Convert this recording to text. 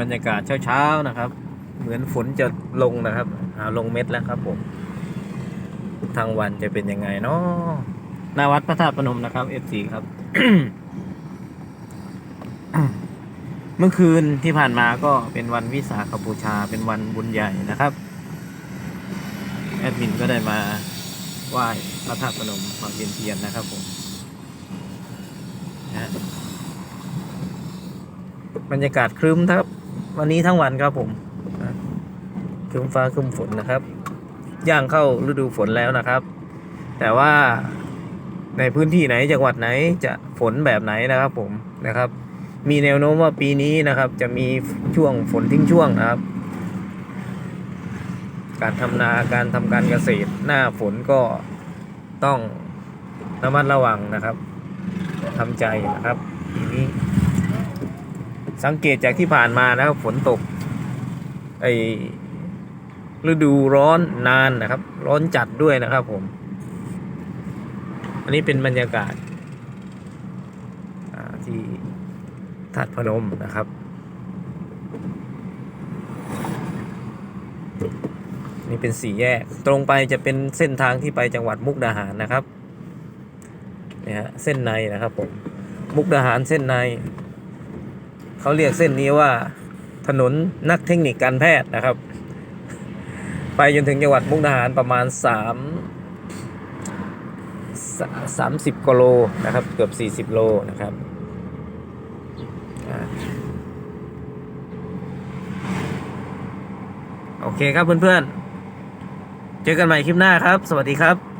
บรรยากาศเช้าๆนะครับ เหมือนฝนจะลงนะครับอาลงเม็ดแล้วครับผมทางวันจะเป็นยังไงเนาะนาวัดพระธาตุพนมนะครับ F4 ครับ เมื่อคืนที่ผ่านมาก็เป็นวันวิสาขบูชาเป็นวันบุญใหญ่นะครับแอดมินก็ได้มาไหว้พระธาตุพนมมาเวียนเทียนนะครับผมบรรยากาศครึ้มครับ วันนี้ทั้งวันครับผมครึ้มฟ้าครึ้มฝนนะครับ ย่างเข้าฤดูฝนแล้วนะครับ แต่ว่าในพื้นที่ไหนจังหวัดไหนจะฝนแบบไหนนะครับผมนะครับ มีแนวโน้มว่าปีนี้นะครับ จะมีช่วงฝนทิ้งช่วงนะครับ การทำนาการทำการเกษตรหน้าฝนก็ต้องระมัดระวังนะครับทำใจนะครับปีนี้ สังเกตจากที่ผ่านมานะครับฝนตกไอฤดูร้อนนานนะครับ ร้อนจัดด้วยนะครับผม อันนี้เป็นบรรยากาศที่ธาตุพนมนะครับ นี่เป็นสี่แยก ตรงไปจะเป็นเส้นทางที่ไปจังหวัดมุกดาหารนะครับเนี่ยฮะเส้นในนะครับผม มุกดาหารเส้นใน เขาเรียกเส้นนี้ว่าถนนนักเทคนิคการแพทย์นะครับ ไปจนถึงจังหวัดมุกดาหารประมาณสามสามสิบกิโลนะครับ เกือบสี่สิบโลนะครับโอเคครับเพื่อนๆ เจอกันใหม่คลิปหน้าครับ สวัสดีครับ